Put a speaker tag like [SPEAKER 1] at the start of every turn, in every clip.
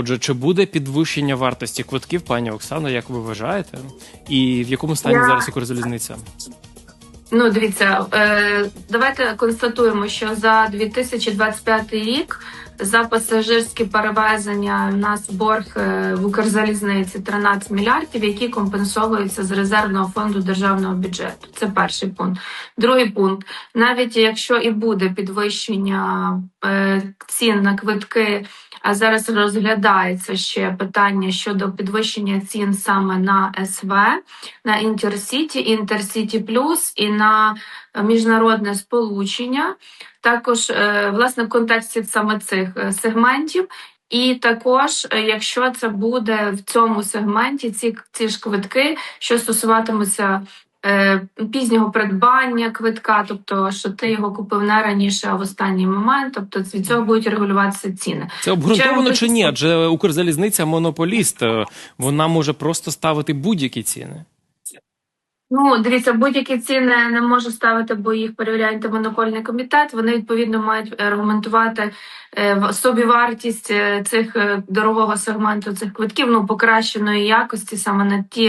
[SPEAKER 1] Отже, чи буде підвищення вартості квитків, пані Оксано, як ви вважаєте? І в якому стані
[SPEAKER 2] Я-
[SPEAKER 1] зараз Укрзалізниця?
[SPEAKER 2] Ну, дивіться, е, давайте констатуємо, що за 2025 рік за пасажирські перевезення у нас борг е, в Укрзалізниці 13 мільярдів, які компенсовуються з резервного фонду державного бюджету. Це перший пункт. Другий пункт: навіть якщо і буде підвищення е, цін на квитки. А зараз розглядається ще питання щодо підвищення цін саме на СВ, на Інтерсіті, Інтерсіті Плюс і на міжнародне сполучення. Також е, власне в контексті саме цих е, сегментів. І також, е, якщо це буде в цьому сегменті, ці, ці ж квитки, що стосуватимуться е, пізнього придбання квитка, тобто що ти його купив не раніше, а в останній момент, тобто від цього будуть регулюватися ціни.
[SPEAKER 1] Це обґрунтовано
[SPEAKER 2] Хоча-
[SPEAKER 1] чи ні? Адже Укрзалізниця монополіст. е, Вона може просто ставити будь-які ціни.
[SPEAKER 2] Ну, дивіться, будь-які ціни не може ставити, бо їх перевіряє антимонопольний комітет. Вони відповідно мають аргументувати е, в- собівартість е, цих е, дорогого сегменту цих квитків, ну покращеної якості саме на ті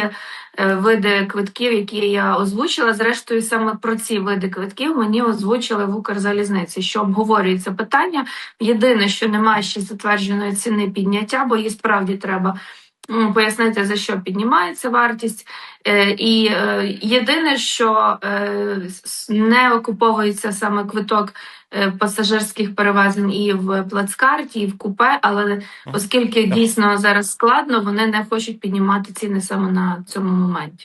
[SPEAKER 2] е, види квитків, які я озвучила. Зрештою, саме про ці види квитків мені озвучили в Укрзалізниці, що обговорюється питання. Єдине, що немає ще затвердженої ціни підняття, бо її справді треба. Пояснити за що піднімається вартість, Е, І е, єдине, що е, не окуповується саме квиток пасажирських перевезень і в плацкарті, і в купе, але оскільки дійсно зараз складно, вони не хочуть піднімати ціни саме на цьому моменті.